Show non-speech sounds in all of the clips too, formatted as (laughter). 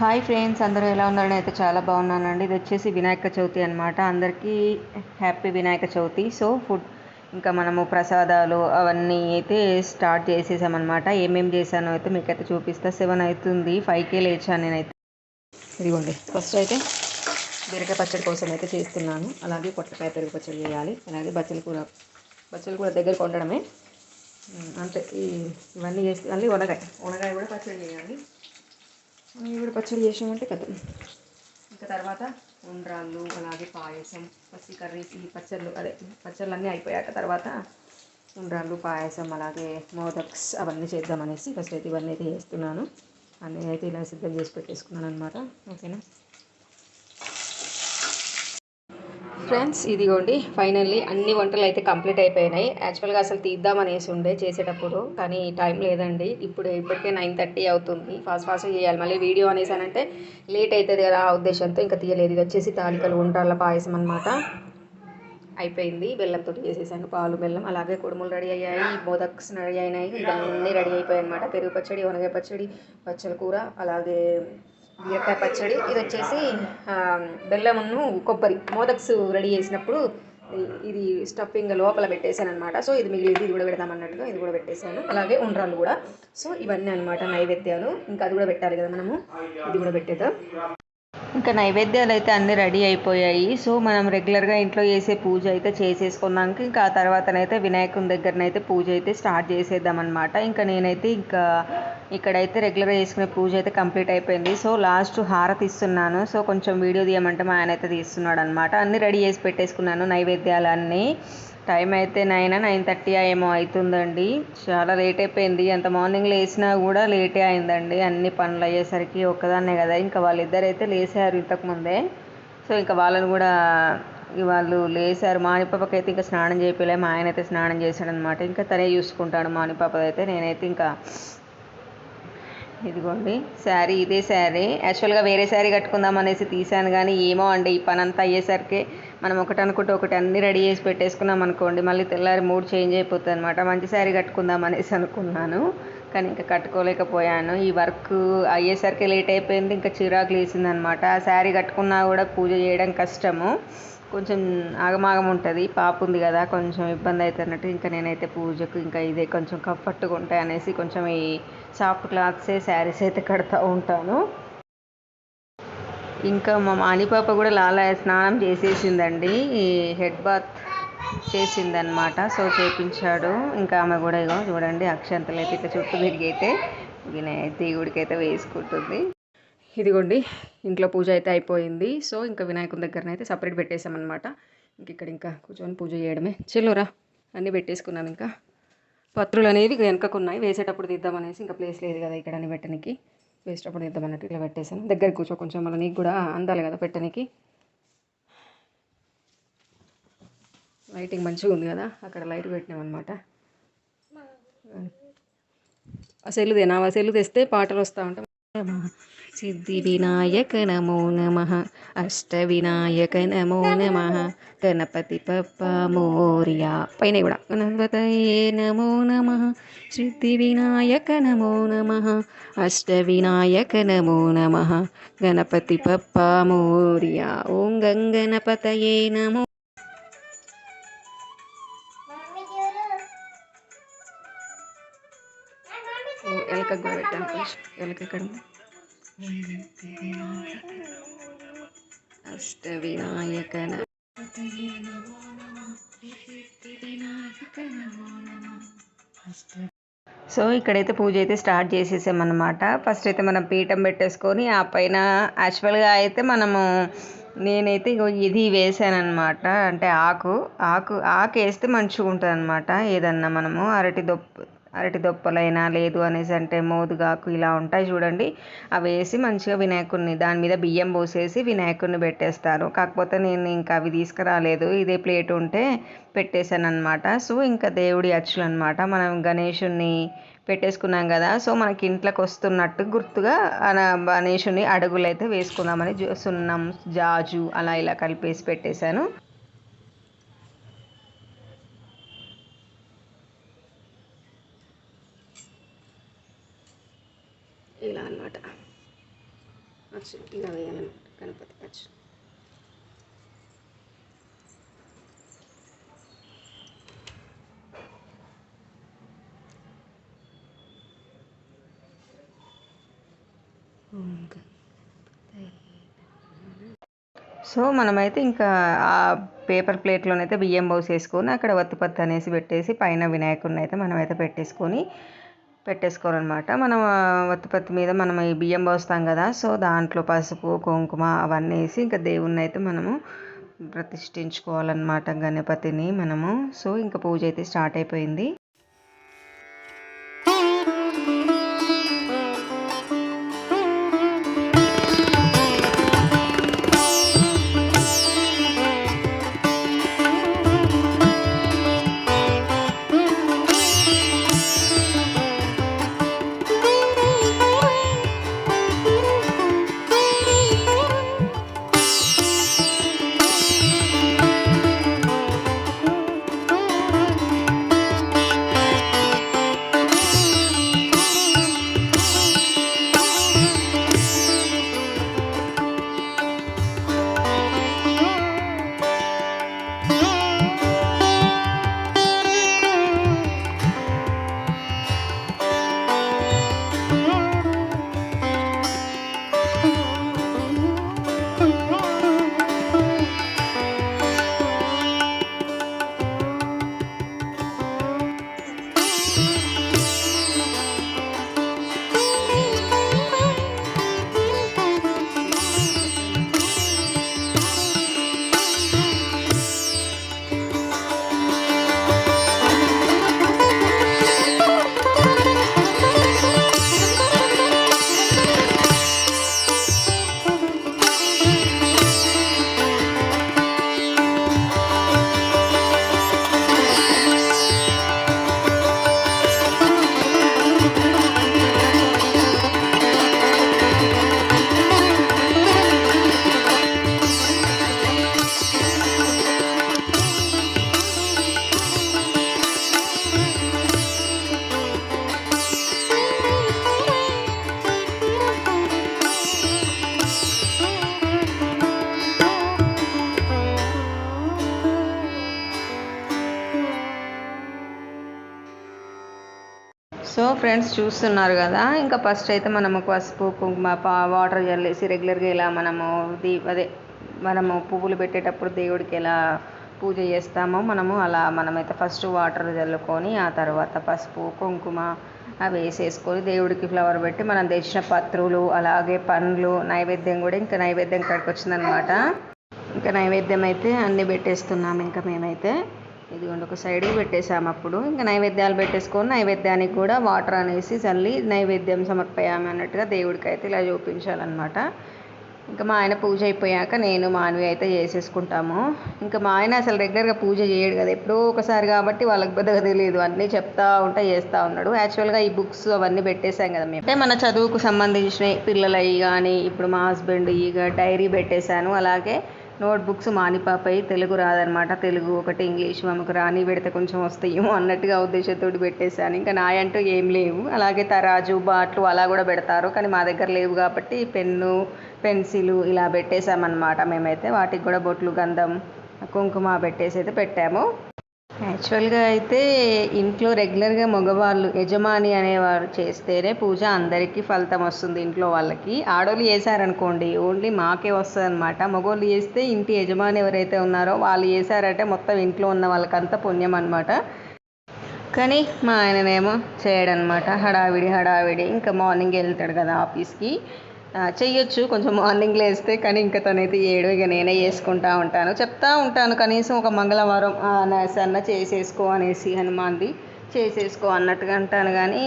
Hi friends అందరూ ఎలా ఉన్నారని అయితే చాలా బాగున్నానండి. ఇది వచ్చేసి వినాయక చవితి అనమాట అందరికీ happy Vinayaka Chavithi. So food ఇంకా మనము ప్రసాదాలు అవన్నీ అయితే స్టార్ట్ చేసేసామన్నమాట. ఏమేమి చేశానో అయితే మీకైతే చూపిస్తా. సెవెన్ అవుతుంది. ఫైవ్కే లేచాను నేనైతే. ఇదిగోండి. ఫస్ట్ అయితే బీరకాయ పచ్చడి కోసం అయితే చేస్తున్నాను. అలాగే పొట్లకాయ పెరుగు పచ్చడి చేయాలి. అలాగే బచ్చల కూర బచ్చల కూర దగ్గర కొండడమే. ఉమ్, అంటే ఈ ఇవన్నీ చేస్తే మళ్ళీ ఉనగాయ ఉనగాయ కూడా పచ్చడి చేయాలి. ఇవి కూడా పచ్చడి చేసామంటే కదా ఇంకా తర్వాత ఉండ్రాళ్ళు అలాగే పాయసం పచ్చి కర్రీస్ ఈ పచ్చళ్ళు అదే పచ్చళ్ళు అన్నీ అయిపోయాక తర్వాత ఉండ్రాళ్ళు పాయసం అలాగే మోదక్స్ అవన్నీ చేద్దామనేసి ఫస్ట్ అయితే ఇవన్నీ అయితే చేస్తున్నాను. అన్నీ అయితే ఇలా సిద్ధం చేసి పెట్టేసుకున్నాను అనమాట ఓకేనా? ఫ్రెండ్స్ ఇదిగోండి ఫైనల్లీ అన్ని వంటలు అయితే కంప్లీట్ అయిపోయినాయి. యాక్చువల్గా అసలు తీద్దామనేసి ఉండే చేసేటప్పుడు కానీ టైం లేదండి. ఇప్పుడు ఇప్పటికే నైన్ థర్టీ అవుతుంది. ఫాస్ట్ ఫాస్ట్ చేయాలి. మళ్ళీ వీడియో అనేసానంటే లేట్ అవుతుంది కదా ఆ ఉద్దేశంతో ఇంకా తీయలేదు. ఇది వచ్చేసి తాలికలు ఉంటాల పాయసం అనమాట అయిపోయింది. బెల్లంతో చేసేసాను. పాలు బెల్లం అలాగే కుడుములు రెడీ అయ్యాయి. మోదక్స్ రెడీ అయినాయి. ఇవన్నీ రెడీ అయిపోయాయి అనమాట పెరుగు పచ్చడి వనగాయ పచ్చడి పచ్చల కూర అలాగే బీరకాయ పచ్చడి. ఇది వచ్చేసి బెల్లమును కొబ్బరి మోదక్స్ రెడీ చేసినప్పుడు ఇది స్టఫింగ్ లోపల పెట్టేశాను అనమాట సో ఇది మిగిలింది ఇది కూడా పెడదాం అన్నట్టుగా ఇది కూడా పెట్టేశాను. అలాగే ఉండ్రాలు కూడా. సో ఇవన్నీ అనమాట నైవేద్యాలు. ఇంకా అది కూడా పెట్టాలి కదా మనము. ఇది కూడా పెట్టేద్దాం. ఇంకా నైవేద్యాలు అయితే అన్నీ రెడీ అయిపోయాయి. సో మనం రెగ్యులర్గా ఇంట్లో చేసే పూజ అయితే చేసేసుకున్నాక ఇంకా ఆ తర్వాతనైతే వినాయకుని దగ్గరనైతే పూజ అయితే స్టార్ట్ చేసేద్దాం అనమాట ఇంకా నేనైతే ఇంకా ఇక్కడైతే రెగ్యులర్గా చేసుకునే పూజ అయితే కంప్లీట్ అయిపోయింది. సో లాస్ట్ హారతి ఇస్తున్నాను. సో కొంచెం వీడియో తీయమంటే మా ఆయన అయితే తీస్తున్నాడు అనమాట అన్నీ రెడీ చేసి పెట్టేసుకున్నాను నైవేద్యాలన్నీ. టైం అయితే నైన్ నైన్ థర్టీ ఏమో అవుతుందండి చాలా లేట్ అయిపోయింది. అంత మార్నింగ్ లేచినా కూడా లేటే అయిందండి. అన్ని పనులు అయ్యేసరికి ఒక్కదాన్నే కదా. ఇంకా వాళ్ళిద్దరు అయితే లేచారు ఇంతకుముందే సో ఇంకా వాళ్ళని కూడా వాళ్ళు లేచారు. మానిపాపకి అయితే ఇంకా స్నానం చేయలే మా ఆయన అయితే స్నానం చేశాడనమాట ఇంకా తనే చూసుకుంటాడు. మానిపాప నేనైతే ఇంకా ఇదిగోండి. శారీ ఇదే శారీ. యాక్చువల్గా వేరే శారీ కట్టుకుందాం అనేసి తీశాను కానీ ఏమో అండి ఈ పని అంతా అయ్యేసరికి మనం ఒకటి అనుకుంటే ఒకటి అన్నీ రెడీ చేసి పెట్టేసుకున్నాం అనుకోండి మళ్ళీ తెల్లారి మూడ్ చేంజ్ అయిపోతుంది అనమాట మంచి శారీ కట్టుకుందాం అనేసి అనుకున్నాను కానీ ఇంకా కట్టుకోలేకపోయాను. ఈ వర్క్ అయ్యేసరికి లేట్ అయిపోయింది ఇంకా చిరాకు లేసింది అనమాట ఆ శారీ కట్టుకున్నా కూడా పూజ చేయడం కష్టము. కొంచెం ఆగమాగం ఉంటుంది పాప ఉంది కదా కొంచెం ఇబ్బంది అవుతున్నట్టు ఇంకా నేనైతే పూజకు ఇంకా ఇదే కొంచెం కంఫర్ట్గా ఉంటాయి అనేసి కొంచెం ఈ సాఫ్ట్ క్లాత్సే శారీస్ అయితే కడతా ఉంటాను. ఇంకా మా మానిపాప కూడా లాలా స్నానం చేసేసిందండి. ఈ హెడ్ బాత్ చేసిందనమాట సో చేపించాడు. ఇంకా ఆమె కూడా ఇగో చూడండి అక్షంతలు అయితే ఇట్లా చుట్టూ తిరిగి అయితే దేవుడికి అయితే వేసుకుంటుంది. ఇదిగోండి ఇంట్లో పూజ అయితే అయిపోయింది. సో ఇంకా వినాయకుని దగ్గరనైతే అయితే సపరేట్ పెట్టేసామన్నమాట ఇంక ఇక్కడ ఇంకా కూర్చొని పూజ చేయడమే. చెల్లురా అన్నీ పెట్టేసుకున్నాను ఇంకా. పత్రులు అనేవి వెనకకు ఉన్నాయి. వేసేటప్పుడు తీద్దామనేసి ఇంకా ప్లేస్ లేదు కదా ఇక్కడ అని పెట్టడానికి వేసేటప్పుడు తీద్దామన్నట్టు ఇట్లా పెట్టేశాను దగ్గర కూర్చో కొంచెం మళ్ళీ నీకు కూడా అందాలి కదా పెట్టడానికి లైటింగ్ మంచిగా ఉంది కదా అక్కడ లైట్ పెట్టినామన్నమాట ఆ సెల్లుదేనా ఆ సెల్లు తెస్తే పాటలు వస్తూ ఉంటాయి. సిద్ధి వినాయక నమో నమ అష్ట వినాయక నమో నమ గణపతి పప్ప మోరియా పైన కూడా గణపతయే నమో నమ సిద్ధి వినాయక నమో నమ అష్ట వినాయక నమో నమ గణపతి పప్ప మోరియా ఓం గంగణపతయే నమో ఓ, ఎలకకు కూడా పెట్టాను ఎలక ఎక్కడ అష్టవినాయకన. సో ఇక్కడైతే పూజ అయితే స్టార్ట్ చేసేసామన్నమాట. ఫస్ట్ అయితే మనం పీఠం పెట్టేసుకొని ఆ పైన యాక్చువల్గా అయితే మనము నేనైతే ఇగో ఇది వేసానమాట అంటే ఆకు ఆకు ఆకు వేస్తే మంచిగా ఉంటుంది అనమాట ఏదన్నా మనము అరటి దొప్ప అరటి దొప్పలైనా లేదు అనేసి అంటే మోదుగాకు ఇలా ఉంటాయి చూడండి. అవి వేసి మంచిగా వినాయకుడిని దాని మీద బియ్యం పోసేసి వినాయకుడిని పెట్టేస్తారు. కాకపోతే నేను ఇంకా అవి తీసుకురాలేదు. ఇదే ప్లేట్ ఉంటే పెట్టేశాను అనమాట సో ఇంకా దేవుడి అచ్చులు అనమాట మనం గణేషుణ్ణి పెట్టేసుకున్నాం కదా. సో మనకి ఇంట్లోకి వస్తున్నట్టు గుర్తుగా గణేషుని అడుగులు అయితే వేసుకుందామని సున్నం జాజు అలా ఇలా కలిపేసి పెట్టేశాను. ఇలా వేయాలన్నమాట గణపతి అచ్చు సో మనమైతే ఇంకా ఆ పేపర్ ప్లేట్లోనైతే బియ్యం పోసేసుకొని అక్కడ వత్తిపత్తి అనేసి పెట్టేసి పైన వినాయకుడిని అయితే మనమైతే పెట్టేసుకొని పెట్టేసుకోవాలన్నమాట. మనం ఉత్పత్తి వత్తిపత్తి మీద మనం ఈ బియ్యం పోస్తాం కదా సో దాంట్లో పసుపు కుంకుమ అవన్నీ వేసి ఇంకా దేవుణ్ణి అయితే మనము ప్రతిష్ఠించుకోవాలన్నమాట గణపతిని మనము. సో ఇంకా పూజ అయితే స్టార్ట్ అయిపోయింది. సో ఫ్రెండ్స్ చూస్తున్నారు కదా ఇంకా ఫస్ట్ అయితే మనము పసుపు కుంకుమ వాటర్ చల్లేసి రెగ్యులర్గా ఇలా మనము దీ అదే మనము పువ్వులు పెట్టేటప్పుడు దేవుడికి ఎలా పూజ చేస్తామో మనము అలా మనమైతే ఫస్ట్ వాటర్ చల్లుకొని ఆ తర్వాత పసుపు కుంకుమ అవి వేసేసుకొని దేవుడికి ఫ్లవర్ పెట్టి మనం తెచ్చిన పత్రులు అలాగే పండ్లు నైవేద్యం కూడా ఇంకా నైవేద్యం కాడికి వచ్చిందనమాట ఇంకా నైవేద్యం అయితే అన్నీ పెట్టేస్తున్నాము ఇంకా మేమైతే. ఇదిగోండి ఒక సైడ్కి పెట్టేసాము అప్పుడు. ఇంకా నైవేద్యాలు పెట్టేసుకొని నైవేద్యానికి కూడా వాటర్ అనేసి చల్లి నైవేద్యం సమర్పయామి అన్నట్టుగా దేవుడికి అయితే ఇలా చూపించాలన్నమాట. ఇంకా మా ఆయన పూజ అయిపోయాక నేను మానవి అయితే చేసేసుకుంటాము. ఇంకా మా ఆయన అసలు రెగ్యులర్గా పూజ చేయడు కదా ఎప్పుడో ఒకసారి కాబట్టి వాళ్ళకి పెద్దగా తెలియదు. అన్నీ చెప్తా ఉంటా చేస్తూ ఉన్నాడు. యాక్చువల్గా ఈ బుక్స్ అవన్నీ పెట్టేశాం కదా మేము. అంటే మన చదువుకు సంబంధించిన పిల్లలవి కానీ ఇప్పుడు మా హస్బెండ్ ఇక డైరీ పెట్టేశాను. అలాగే నోట్ బుక్స్ మానిపాపై తెలుగు రాదనమాట తెలుగు ఒకటి ఇంగ్లీష్ మాకు రాని పెడితే కొంచెం వస్తాయేమో అన్నట్టుగా ఉద్దేశంతో పెట్టేశాను. ఇంకా నాయంటూ ఏం లేవు. అలాగే తరాజు బాట్లు అలా కూడా పెడతారు. కానీ మా దగ్గర లేవు కాబట్టి పెన్ను పెన్సిల్ ఇలా పెట్టేశామన్నమాట. మేమైతే వాటికి కూడా బొట్లు గంధం కుంకుమ పెట్టేసి అయితే పెట్టాము. యాక్చువల్గా అయితే ఇంట్లో రెగ్యులర్గా మగవాళ్ళు యజమాని అనేవారు చేస్తేనే పూజ అందరికీ ఫలితం వస్తుంది ఇంట్లో వాళ్ళకి. ఆడోళ్ళు చేశారనుకోండి ఓన్లీ మాకే వస్తుంది అనమాట మగవాళ్ళు చేస్తే ఇంటి యజమాని ఎవరైతే ఉన్నారో వాళ్ళు చేశారంటే మొత్తం ఇంట్లో ఉన్న వాళ్ళకంతా పుణ్యం అనమాట కానీ మా ఆయననేమో చేయడనమాట హడావిడి హడావిడి. ఇంకా మార్నింగ్ వెళ్తాడు కదా ఆఫీస్కి. చెయ్యొచ్చు. కొంచెం మార్నింగ్ లేస్తే కానీ ఇంకా తనైతే ఏడు ఇక నేనే చేసుకుంటా ఉంటాను. చెప్తా ఉంటాను కనీసం ఒక మంగళవారం ఆ, సన్న చేసేసుకో అనేసి హనుమాన్ది. చేసేసుకో అన్నట్టుగా అంటాను కానీ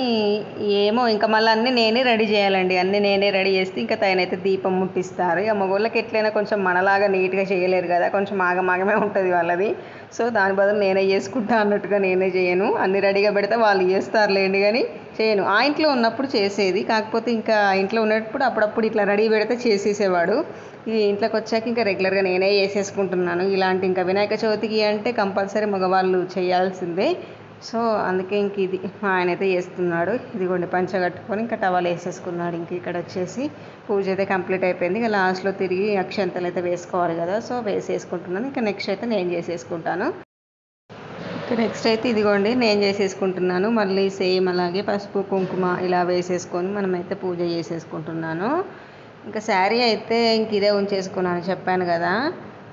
ఏమో ఇంకా మళ్ళీ అన్నీ నేనే రెడీ చేయాలండి. అన్నీ నేనే రెడీ చేస్తే ఇంకా తనైతే దీపం ముట్టిస్తారు. ఇక మగోళ్ళకి ఎట్లయినా కొంచెం మనలాగా నీట్గా చేయలేరు కదా. కొంచెం ఆగమాగమే ఉంటుంది వాళ్ళది. సో దాని బదులు నేనే చేసుకుంటా అన్నట్టుగా నేనే చేయను. అన్ని రెడీగా పెడితే వాళ్ళు చేస్తారులేండి కానీ చేయను. ఆ ఇంట్లో ఉన్నప్పుడు చేసేది. కాకపోతే ఇంకా ఇంట్లో ఉన్నప్పుడు అప్పుడప్పుడు ఇట్లా రెడీ పెడితే చేసేసేవాడు. ఈ ఇంట్లోకి వచ్చాక ఇంకా రెగ్యులర్గా నేనే చేసేసుకుంటున్నాను. ఇలాంటి ఇంకా వినాయక చవితికి అంటే కంపల్సరీ మగవాళ్ళు చేయాల్సిందే. సో అందుకే ఇంక ఇది మా ఆయన అయితే చేస్తున్నాడు. ఇదిగోండి పంచ కట్టుకొని ఇంకా టవల్ వేసేసుకున్నాడు. ఇంక ఇక్కడ వచ్చేసి పూజ అయితే కంప్లీట్ అయిపోయింది. ఇక లాస్ట్లో తిరిగి అక్షంతలు అయితే వేసుకోవాలి కదా. సో వేసేసుకుంటున్నాను. ఇంకా నెక్స్ట్ అయితే నేను చేసేసుకుంటాను. నెక్స్ట్ అయితే ఇదిగోండి నేను చేసేసుకుంటున్నాను. మళ్ళీ సేమ్ అలాగే పసుపు కుంకుమ ఇలా వేసేసుకొని మనమైతే పూజ చేసేసుకుంటున్నాను. ఇంకా శారీ అయితే ఇంక ఇదే ఉంచేసుకున్నాను. చెప్పాను కదా.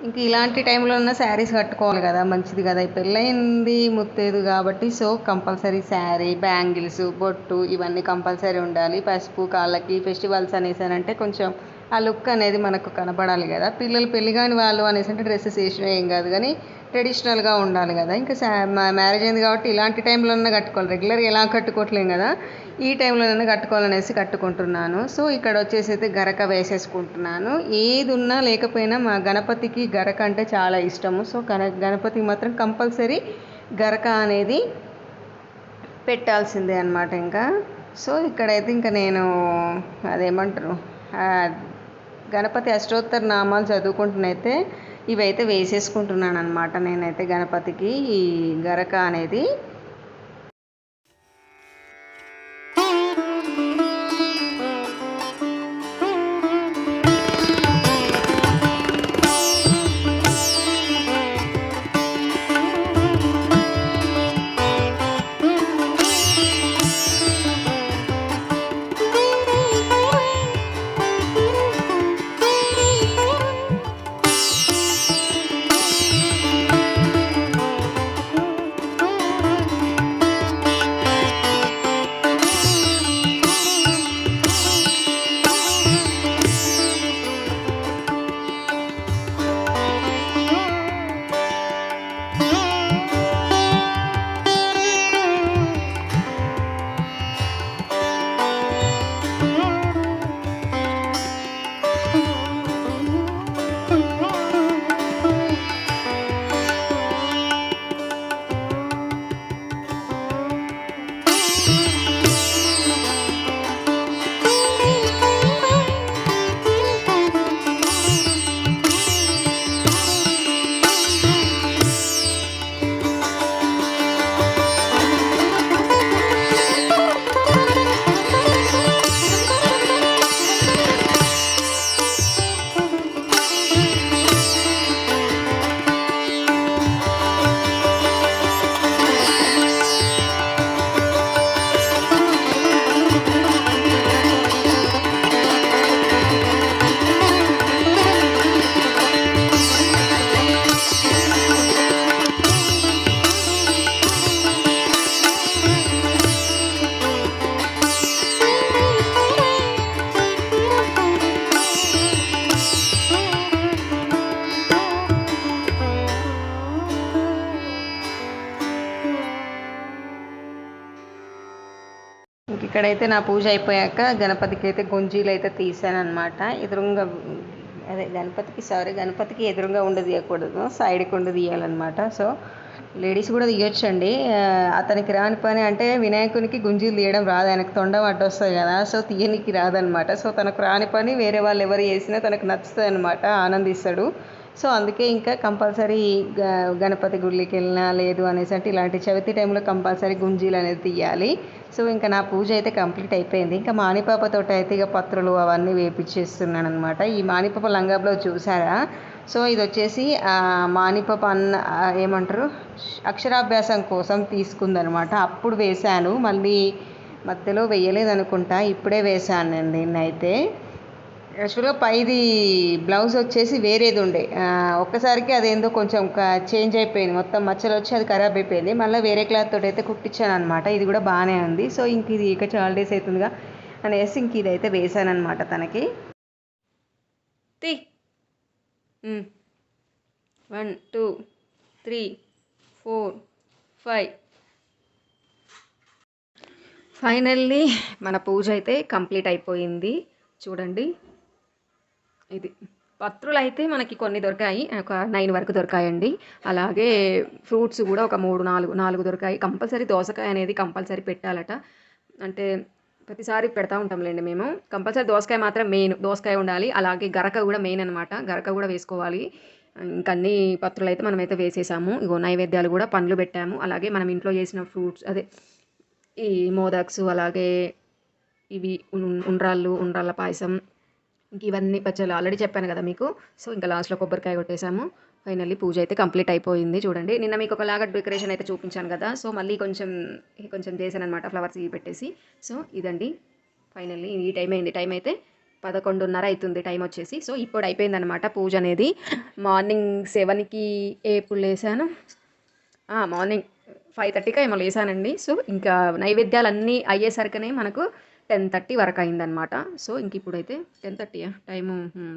ఇంక ఇలాంటి టైంలో ఉన్న శారీస్ కట్టుకోవాలి కదా మంచిది కదా. పెళ్ళయింది ముత్తేదు కాబట్టి సో కంపల్సరీ శారీ బ్యాంగిల్స్ బొట్టు ఇవన్నీ కంపల్సరీ ఉండాలి. పసుపు కాళ్ళకి ఫెస్టివల్స్ అనేసానంటే కొంచెం ఆ లుక్ అనేది మనకు కనపడాలి కదా. పిల్లలు పెళ్ళి కాని వాళ్ళు అనేసి అంటే డ్రెస్సెస్ వేసినా ఏం కాదు. కానీ ట్రెడిషనల్గా ఉండాలి కదా. ఇంకా మ్యారేజ్ అయింది కాబట్టి ఇలాంటి టైంలోనే కట్టుకోవాలి. రెగ్యులర్గా ఎలా కట్టుకోవట్లేం కదా. ఈ టైంలోనైనా కట్టుకోవాలనేసి కట్టుకుంటున్నాను. సో ఇక్కడ వచ్చేసి అయితే గరక వేసేసుకుంటున్నాను. ఏది ఉన్నా లేకపోయినా మా గణపతికి గరక అంటే చాలా ఇష్టము. సో గణ గణపతికి మాత్రం కంపల్సరీ గరక అనేది పెట్టాల్సిందే అనమాట ఇంకా. సో ఇక్కడైతే ఇంకా నేను అదేమంటారు గణపతి అష్టోత్తర నామాలు చదువుకుంటున్నైతే ఇవైతే వేసేసుకుంటున్నాను అనమాట నేనైతే గణపతికి ఈ గరక అనేది ఇక్కడైతే నా పూజ అయిపోయాక గణపతికి అయితే గుంజీలు అయితే తీసాను అనమాట ఎదురుగా అదే గణపతికి సారీ గణపతికి ఎదురుగా ఉండి తీయకూడదు సైడ్కి ఉండి తీయాలన్నమాట. సో లేడీస్ కూడా తీయొచ్చండి. అతనికి రాని పని అంటే వినాయకునికి గుంజీలు తీయడం రాదు. ఆయనకు తొండం అడ్డొస్తుంది కదా సో తీయనికి రాదనమాట సో తనకు రాని పని వేరే వాళ్ళు ఎవరు చేసినా తనకు నచ్చుతుంది అనమాట ఆనందిస్తాడు. సో అందుకే ఇంకా కంపల్సరీ గణపతి గుడికి వెళ్ళినా లేదు అనేసి అంటే ఇలాంటి చవితి టైంలో కంపల్సరీ గుంజీలు అనేది తీయాలి. సో ఇంకా నా పూజ అయితే కంప్లీట్ అయిపోయింది. ఇంకా మానిపాపతో అయితే ఇక పత్రులు అవన్నీ వేపించేస్తున్నాను అనమాట ఈ మానిపాప లంగాబ్లో చూసారా? సో ఇది వచ్చేసి మాణిపాప మానిపాప అన్న ఏమంటారు? అక్షరాభ్యాసం కోసం తీసుకుందనమాట అప్పుడు వేశాను. మళ్ళీ మధ్యలో వేయలేదనుకుంటా. ఇప్పుడే వేశాను నేను దీన్ని అయితే యాక్చువల్గా పైది బ్లౌజ్ వచ్చేసి వేరేది ఉండే. ఒక్కసారికి అదేందో కొంచెం చేంజ్ అయిపోయింది. మొత్తం మచ్చలు వచ్చి అది ఖరాబ్ అయిపోయింది. మళ్ళీ వేరే క్లాత్ తోటి అయితే కుట్టించాను అనమాట ఇది కూడా బాగానే ఉంది. సో ఇంక ఇది ఇక చాలా డేస్ అవుతుందిగా అనేసి ఇంక ఇది అయితే వేసాను అనమాట తనకి. Three one two three four five. Finally మన పూజ అయితే కంప్లీట్ అయిపోయింది. చూడండి. ఇది. పత్రులు అయితే మనకి కొన్ని దొరికాయి. ఒక నైన్ వరకు దొరికాయండి. అలాగే ఫ్రూట్స్ కూడా ఒక మూడు నాలుగు నాలుగు దొరికాయి. కంపల్సరీ దోసకాయ అనేది కంపల్సరీ పెట్టాలట. అంటే ప్రతిసారి పెడతా ఉంటాంలేండి మేము. కంపల్సరీ దోసకాయ మాత్రం మెయిన్. దోసకాయ ఉండాలి. అలాగే గరక కూడా మెయిన్ అనమాట గరక కూడా వేసుకోవాలి. ఇంకా అన్ని పత్రులు అయితే మనమైతే వేసేసాము. ఇగో నైవేద్యాలు కూడా పండ్లు పెట్టాము. అలాగే మనం ఇంట్లో చేసిన ఫ్రూట్స్ అదే ఈ మోదక్స్ అలాగే ఇవి ఉండ్రాళ్ళు ఉండ్రాళ్ళ పాయసం ఇంక ఇవన్నీ పచ్చళ్ళు ఆల్రెడీ చెప్పాను కదా మీకు. సో ఇంకా లాస్ట్లో కొబ్బరికాయ కొట్టేసాము. ఫైనల్లీ పూజ అయితే కంప్లీట్ అయిపోయింది చూడండి. నిన్న మీకు ఒకలాగా డెకరేషన్ అయితే చూపించాను కదా. సో మళ్ళీ కొంచెం కొంచెం చేశాను అనమాట ఫ్లవర్స్ ఇవి పెట్టేసి. సో ఇదండి. ఫైనల్లీ ఈ టైం అయింది. టైం అయితే పదకొండున్నర అవుతుంది టైం వచ్చేసి. సో ఇప్పుడు అయిపోయింది అనమాట పూజ అనేది. మార్నింగ్ సెవెన్కి ఎప్పుడు లేసాను. మార్నింగ్ ఫైవ్ థర్టీకి ఏమో లేసానండి. సో ఇంకా నైవేద్యాలు అన్నీ అయ్యేసరికనే మనకు టెన్ థర్టీ వరకు అయిందనమాట సో ఇంక ఇప్పుడైతే ten thirty time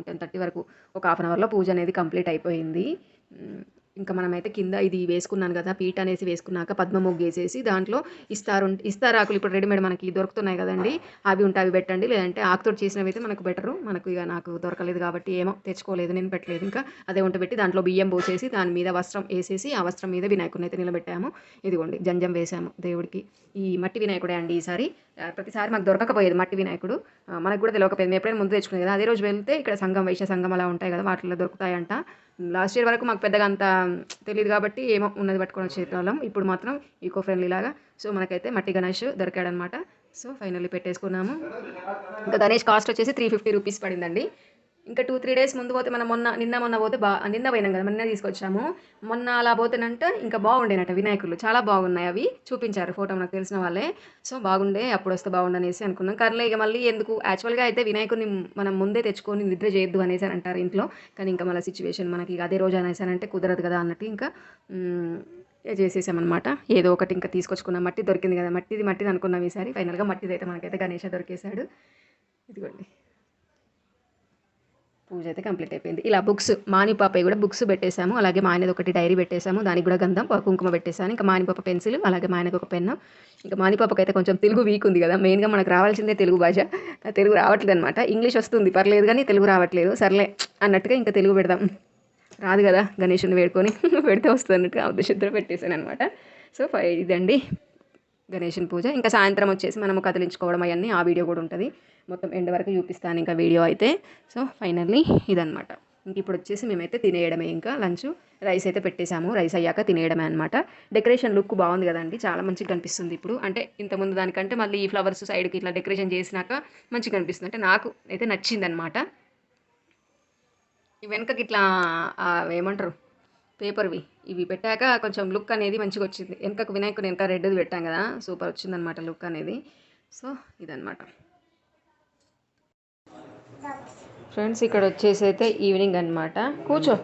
ten thirty వరకు ఒక హాఫ్ అన్ అవర్లో పూజ అనేది కంప్లీట్ అయిపోయింది. ఇంకా మనమైతే కింద ఇది వేసుకున్నాను కదా పీట అనేసి వేసుకున్నాక పద్మ ముగ్గు వేసేసి దాంట్లో ఇస్తారు ఇస్తారాకులు ఇప్పుడు రెడీమేడ్ మనకి దొరుకుతున్నాయి కదండి అవి ఉంటే అవి పెట్టండి లేదంటే ఆకుతో చేసినవి అయితే మనకు బెటరు మనకు ఇక నాకు దొరకలేదు కాబట్టి ఏమో తెచ్చుకోలేదు నేను పెట్టలేదు ఇంకా అదే వంట పెట్టి దాంట్లో బియ్యం పోసేసి దాని మీద వస్త్రం వేసేసి ఆ వస్త్రం మీద వినాయకుడిని అయితే నిలబెట్టాము. ఇదిగోండి జంజం వేసాము దేవుడికి. ఈ మట్టి వినాయకుడే అండి ఈసారి. ప్రతిసారి మాకు దొరకకపోయేది మట్టి వినాయకుడు. మనకు కూడా తెలియకపోయింది ఎప్పుడైనా ముందు తెచ్చుకునేది కదా అదే రోజు వెళ్తే ఇక్కడ సంఘం వైశ్య సంఘం అలా ఉంటాయి కదా వాటిలో దొరుకుతాయంట. లాస్ట్ ఇయర్ వరకు మాకు పెద్దగా అంత తెలియదు కాబట్టి ఏమో ఉన్నది పట్టుకొని వచ్చేటోళ్ళం ఇప్పుడు మాత్రం ఈకో ఫ్రెండ్లీ లాగా. సో మనకైతే మట్టి గణేష్ దొరికాడనమాట. సో ఫైనల్లీ పెట్టేసుకున్నాము. ఇంకా గణేష్ కాస్ట్ వచ్చేసి త్రీ ఫిఫ్టీ రూపీస్ పడిందండి. ఇంకా టూ త్రీ డేస్ ముందు పోతే మనం మొన్న నిన్న మొన్న పోతే బా నిన్న పోయినాం కదా మొన్న తీసుకొచ్చాము. మొన్న అలా పోతేనంట ఇంకా బాగుండేనట వినాయకులు. చాలా బాగున్నాయి అవి. చూపించారు ఫోటో నాకు తెలిసిన వాళ్ళే. సో బాగుండే అప్పుడు వస్తే బాగుండనేసి అనుకున్నాం. కర్లే ఇక మళ్ళీ ఎందుకు యాక్చువల్గా అయితే వినాయకుడిని మనం ముందే తెచ్చుకొని నిద్ర చేయొద్దు అనేసి అని అంటారు ఇంట్లో. కానీ ఇంకా మళ్ళీ సిచ్యువేషన్ మనకి ఇక అదే రోజు అనేసి అంటే కుదరదు కదా అన్నట్టు ఇంకా ఇక చేసేసామన్నమాట. ఏదో ఒకటి ఇంకా తీసుకొచ్చుకున్నాం. మట్టి దొరికింది కదా మట్టిది మట్టిది అనుకున్నాం ఈసారి. ఫైనల్గా మట్టిది అయితే మనకైతే గణేష దొరికేశాడు. ఇదిగోండి. పూజ అయితే కంప్లీట్ అయిపోయింది. ఇలా బుక్స్ మాని పాపయ్య కూడా బుక్స్ పెట్టేశాము. అలాగే మా ఆయనది ఒకటి డైరీ పెట్టేశాము. దానికి కూడా గంధం కుంకుమ పెట్టేశాను. ఇంకా మానిపాప పెన్సిల్ అలాగే మా ఆయనకు ఒక పెన్ను. ఇంకా మానిపాపకి అయితే కొంచెం తెలుగు వీక్ ఉంది కదా. మెయిన్గా మనకు రావాల్సిందే తెలుగు భాష. తెలుగు రావట్లేదు అనమాట ఇంగ్లీష్ వస్తుంది. పర్లేదు కానీ తెలుగు రావట్లేదు. సర్లే అన్నట్టుగా ఇంకా తెలుగు పెడదాం. రాదు కదా గణేషుని వేడుకొని. (laughs) పెడితే వస్తుంది అన్నట్టుగా ఆ ఉద్దేశంతో పెట్టేశాను అనమాట సో ఫై ఇదండి గణేషన్ పూజ. ఇంకా సాయంత్రం వచ్చేసి మనము కదిలించుకోవడం అవన్నీ ఆ వీడియో కూడా ఉంటుంది. మొత్తం ఎండ్ వరకు చూపిస్తాను ఇంకా వీడియో అయితే. సో ఫైనల్లీ ఇదనమాట ఇంక ఇప్పుడు వచ్చేసి మేమైతే తినేయడమే. ఇంకా లంచ్ రైస్ అయితే పెట్టేశాము. రైస్ అయ్యాక తినేయడమే అనమాట డెకరేషన్ లుక్ బాగుంది కదండి. చాలా మంచిగా కనిపిస్తుంది ఇప్పుడు. అంటే ఇంతకుముందు దానికంటే మళ్ళీ ఈ ఫ్లవర్స్ సైడ్కి ఇట్లా డెకరేషన్ చేసినాక మంచిగా కనిపిస్తుంది. అంటే నాకు అయితే నచ్చింది అనమాట ఈ వెనకకి ఇట్లా ఏమంటారు? పేపర్వి. ఇవి పెట్టాక కొంచెం లుక్ అనేది మంచిగా వచ్చింది. వెనకకు వినాయకుని వెనక రెడ్ది పెట్టాం కదా. సూపర్ వచ్చిందనమాట లుక్ అనేది. సో ఇదనమాట ఫ్రెండ్స్ ఇక్కడ వచ్చేసి అయితే ఈవినింగ్ అనమాట కూర్చో.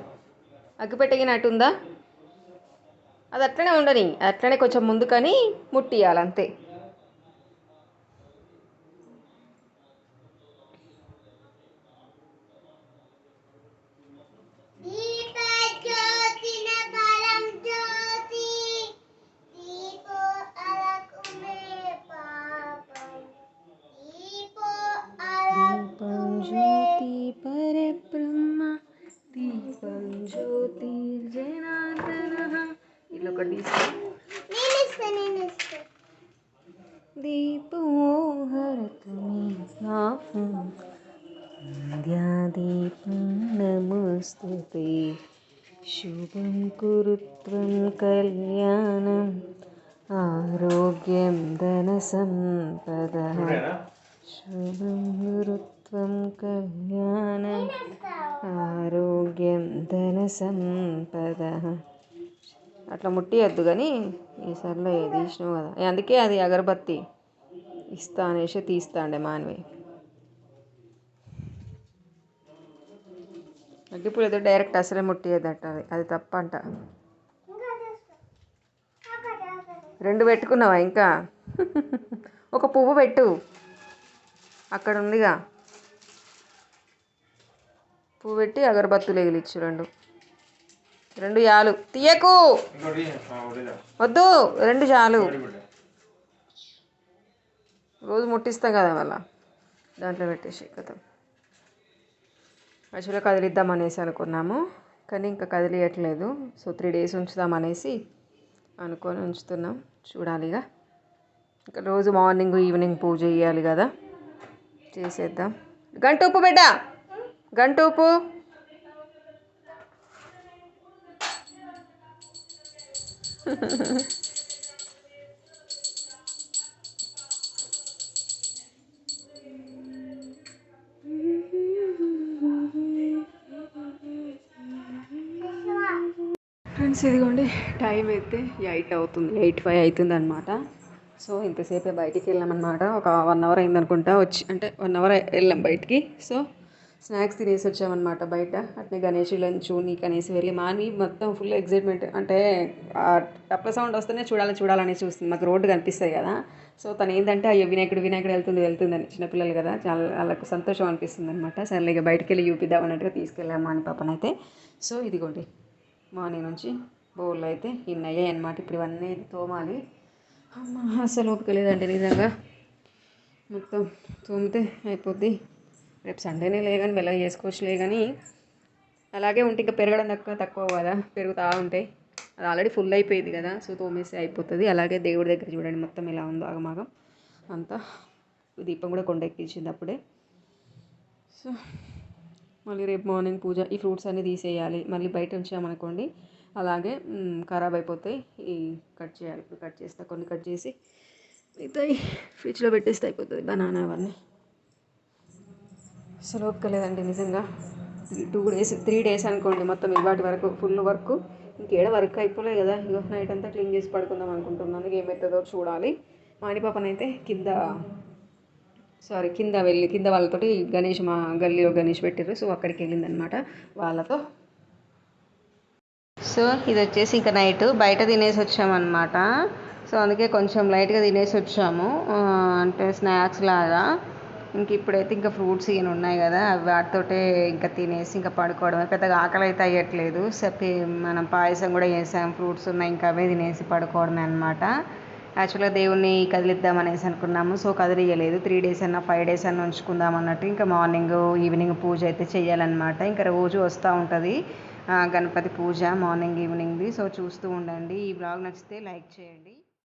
అగ్గిపెట్టగినట్టుందా అది అట్లనే ఉండని అట్లనే కొంచెం ముందు కానీ ముట్టియాలంతే అంతే దీపజ్యోతిన పరం జ్యోతి దీపో అరకుమే పాపం దీపో దీపం జ్యోతి పరబ్రహ్మ దీపం జ్యోతి జనార్దన ఇల్లు ఒకటి తీసుకో నేను ఇస్తా నేను ఇస్తా దీపో హరతుమే పాపం సంధ్యాదీపం నమస్తుతే శుభం కురుత్వం కళ్యాణం ఆరోగ్యం ధన సంపద శుభం గురుత్వం కళ్యాణం ఆరోగ్యం ధన సంపద. అట్లా ముట్టియద్దు కానీ ఈసారిలో తీసినావు కదా. ఏ, అందుకే అది అగరబత్తి ఇస్తా అనేసి తీస్తాండే మానవి. అగ్గిపులు ఏదో డైరెక్ట్ అసలే ముట్టియదట అది అది తప్ప అంట ఇంకా చేస్తా అక్కడ అక్కడ రెండు పెట్టుకున్నావా ఇంకా? ఒక పువ్వు పెట్టు. అక్కడ ఉందిగా. పువ్వు పెట్టి అగరబత్తులు ఎగిలిచ్చు రెండు. రెండు చాలు తీయకు. వద్దు రెండు చాలు రోజు ముట్టిస్తాం కదా మళ్ళా. దాంట్లో పెట్టేసి కదా యాక్చువల్గా కదిలిద్దాం అనేసి అనుకున్నాము. కానీ ఇంకా కదిలియట్లేదు. సో త్రీ డేస్ ఉంచుదాం అనేసి అనుకొని ఉంచుతున్నాం. చూడాలిగా. ఇక రోజు మార్నింగ్ ఈవినింగ్ పూజ చేయాలి కదా. చేసేద్దాం. గంట ఉప్పు బిడ్డ! గంట ఉప్పు Ha (laughs) ha ha. ఫ్రెండ్స్ ఇదిగోండి టైం అయితే ఎయిట్ అవుతుంది ఎయిట్ ఫైవ్ అవుతుంది అనమాట సో ఇంతసేపే బయటికి వెళ్ళామన్నమాట. ఒక వన్ అవర్ అయింది అనుకుంటా వచ్చి అంటే వన్ అవర్ వెళ్ళాం బయటికి. సో స్నాక్స్ తినేసి వచ్చామన్నమాట బయట. అట్నే గణేష్ లంచ్ నీకు అనేసి వెళ్ళి మాని మొత్తం ఫుల్ ఎగ్జైట్మెంట్. అంటే ఆ టప్ల సౌండ్ వస్తేనే చూడాలి చూడాలని చూస్తుంది. మాకు రోడ్డు కనిపిస్తాయి కదా. సో తను ఏంటంటే అయ్యో వినాయకుడు వినాయకుడు వెళ్తుంది వెళ్తుందని చిన్నపిల్లలు కదా. చాలా వాళ్ళకు సంతోషం అనిపిస్తుంది అనమాట సరే ఇక బయటికి వెళ్ళి చూపిద్దాం అన్నట్టుగా తీసుకెళ్ళాము అని పాపనైతే. సో ఇదిగోండి. మార్నింగ్ నుంచి బౌల్ అయితే ఇన్ని అయ్యాయి అనమాట ఇప్పుడు ఇవన్నీ తోమాలి. అమ్మ అసలు ఓపిక లేదండి నిజంగా. మొత్తం తోమితే అయిపోద్ది. రేపు సండేనే లే కానీ మెల్లగా చేసుకోవచ్చులే కానీ అలాగే ఉంటే ఇంకా పెరగడం తక్కువ తక్కువ కదా. పెరుగుతూ ఉంటాయి అది ఆల్రెడీ ఫుల్ అయిపోయింది కదా సో తోమేసి అయిపోతుంది. అలాగే దేవుడి దగ్గర చూడండి మొత్తం ఇలా ఉందో ఆగమాగం. అంతా దీపం కూడా కొండెక్కించింది అప్పుడే. సో మళ్ళీ రేపు మార్నింగ్ పూజ ఈ ఫ్రూట్స్ అన్నీ తీసేయాలి. మళ్ళీ బయట ఉంచామనుకోండి అలాగే ఖరాబ్ అయిపోతాయి. ఈ కట్ చేయాలి. ఇప్పుడు కట్ చేస్తా. కొన్ని కట్ చేసి మిగతాయి ఫ్రిడ్జ్లో పెట్టేస్తే అయిపోతుంది. బనానా అవన్నీ. అసలు ఒప్పుకోలేదండి నిజంగా. టూ డేస్ త్రీ డేస్ అనుకోండి మొత్తం ఇవాటి వరకు ఫుల్ వర్క్. ఇంకేడ వర్క్ అయిపోలేదు కదా. ఇగో నైట్ అంతా క్లీన్ చేసి పడుకుందాం అనుకుంటున్నాను. ఏమవుతుందో చూడాలి. మానిపాపనైతే కింద సారీ కింద వెళ్ళి కింద వాళ్ళతోటి గణేష్ మా గల్లీలో గణేష్ పెట్టారు సో అక్కడికి వెళ్ళిందనమాట వాళ్ళతో. సో ఇది వచ్చేసి ఇంకా నైట్ బయట తినేసి వచ్చామన్నమాట. సో అందుకే కొంచెం లైట్గా తినేసి వచ్చాము. అంటే స్నాక్స్ లాగా. ఇంక ఇప్పుడైతే ఇంకా ఫ్రూట్స్ ఇవన్నీ ఉన్నాయి కదా అవి వాటితోటే ఇంకా తినేసి ఇంకా పడుకోవడమే. పెద్దగా ఆకలి అయితే అయ్యట్లేదు. చెప్పి మనం పాయసం కూడా చేసాం ఫ్రూట్స్ ఉన్నాయి ఇంకా అవే తినేసి పడుకోవడమే అనమాట యాక్చువల్గా దేవుణ్ణి కదిలిద్దాం అనేసి అనుకున్నాము. సో కదిలియలేదు. త్రీ డేస్ అన్న ఫైవ్ డేస్ అన్న ఉంచుకుందాం అన్నట్టు ఇంకా మార్నింగ్ ఈవినింగ్ పూజ అయితే చేయాలన్నమాట. ఇంకా రోజు వస్తూ ఉంటుంది. గణపతి పూజ మార్నింగ్ ఈవినింగ్ది. సో చూస్తూ ఉండండి. ఈ బ్లాగ్ నచ్చితే లైక్ చేయండి.